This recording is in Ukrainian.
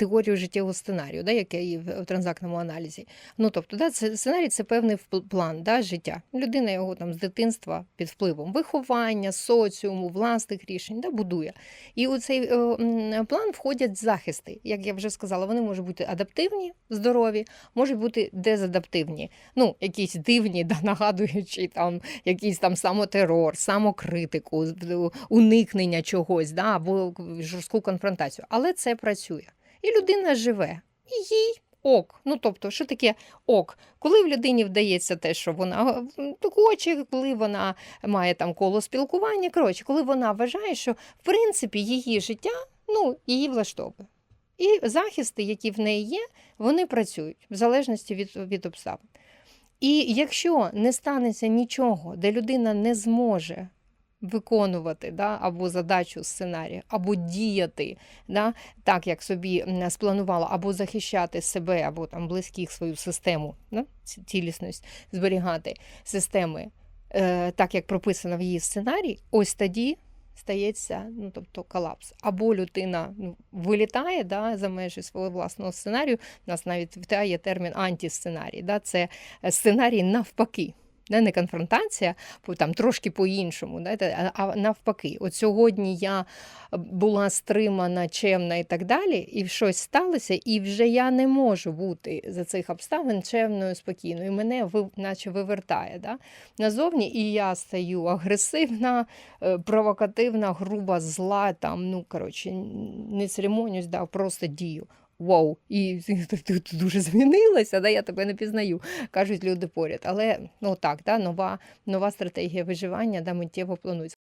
теорію життєвого сценарію, да, яке є в транзактному аналізі. Ну тобто, да, це сценарій це певний план да, життя. Людина його там з дитинства під впливом виховання, соціуму, власних рішень да, будує. І у цей е, план входять захисти. Як я вже сказала, вони можуть бути адаптивні, здорові, можуть бути дезадаптивні. Ну, якісь дивні, да, нагадуючи там якийсь там самотерор, самокритику, уникнення чогось, да, або жорстку конфронтацію. Але це працює. І людина живе, і їй ок. Ну тобто, що таке ок? Коли в людині вдається те, що вона хоче, коли вона має там коло спілкування, коротше, коли вона вважає, що в принципі її життя ну, її влаштовує. І захисти, які в неї є, вони працюють в залежності від, від обставин. І якщо не станеться нічого, де людина не зможе виконувати да, або задачу сценарію, або діяти да, так, як собі спланувала, або захищати себе, або там близьких свою систему, да, цілісність, зберігати системи е, так, як прописано в її сценарії, ось тоді стається ну, тобто, колапс. Або людина ну, вилітає да, за межі свого власного сценарію. У нас навіть в ТА є термін антисценарій. Да, це сценарій навпаки. Не, не конфронтація, там трошки по-іншому, да, а навпаки. От сьогодні я була стримана, чемна і так далі, і щось сталося, і вже я не можу бути за цих обставин чемною, спокійною. І мене наче вивертає да, назовні, і я стаю агресивна, е, провокативна, груба, зла, там, ну, коротше, не церемонюсь, да, просто дію. Вау, і ти, дуже змінилася, да, я тебе не пізнаю, кажуть люди поряд. Але ну так, да, нова, нова стратегія виживання да, миттєво планується.